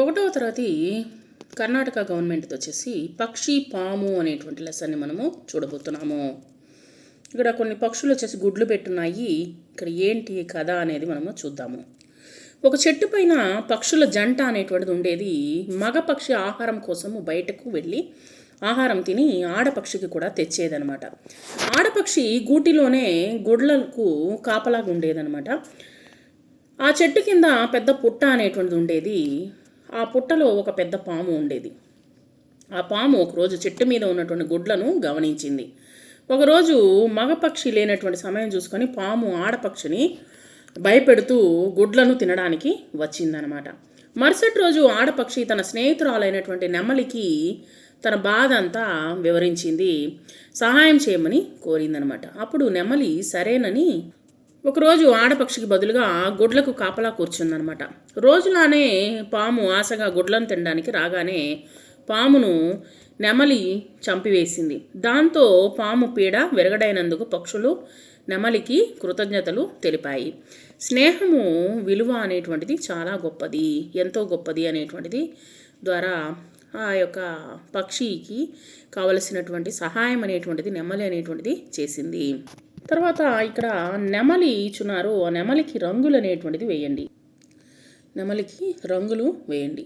ఒకటవ తరగతి కర్ణాటక గవర్నమెంట్ వచ్చేసి పక్షి పాము అనేటువంటి లెసన్ని మనము చూడబోతున్నాము. ఇక్కడ కొన్ని పక్షులు వచ్చేసి గుడ్లు పెట్టున్నాయి. ఇక్కడ ఏంటి కథ అనేది మనము చూద్దాము. ఒక చెట్టు పైన పక్షుల జంట అనేటువంటిది ఉండేది. మగ పక్షి ఆహారం కోసము బయటకు వెళ్ళి ఆహారం తిని ఆడపక్షికి కూడా తెచ్చేదనమాట ఆడపక్షి గూటిలోనే గుడ్లకు కాపలాగా ఉండేదనమాట ఆ చెట్టు కింద పెద్ద పుట్ట అనేటువంటిది ఉండేది. ఆ పుట్టలో ఒక పెద్ద పాము ఉండేది. ఆ పాము ఒకరోజు చెట్టు మీద ఉన్నటువంటి గుడ్లను గమనించింది. ఒకరోజు మగపక్షి లేనటువంటి సమయం చూసుకొని పాము ఆడపక్షిని భయపెడుతూ గుడ్లను తినడానికి వచ్చిందనమాట. మరుసటి రోజు ఆడపక్షి తన స్నేహితురాలైనటువంటి నెమలికి తన బాధ అంతా వివరించింది. సహాయం చేయమని కోరిందనమాట. అప్పుడు నెమలి సరేనని ఒకరోజు ఆడపక్షికి బదులుగా గుడ్లకు కాపలా కూర్చుందనమాట. రోజులానే పాము ఆశగా గుడ్లను తినడానికి రాగానే పామును నెమలి చంపివేసింది. దాంతో పాము పీడ విరగడైనందుకు పక్షులు నెమలికి కృతజ్ఞతలు తెలిపాయి. స్నేహము విలువ అనేటువంటిది చాలా గొప్పది ఎంతో గొప్పది అనేటువంటిది ద్వారా ఆ యొక్క పక్షికి కావలసినటువంటి సహాయం అనేటువంటిది నెమలి అనేటువంటిది చేసింది. తర్వాత ఇక్కడ నెమలి ఇచ్చున్నారు. ఆ నెమలికి రంగులు అనేటువంటిది వేయండి. నెమలికి రంగులు వేయండి.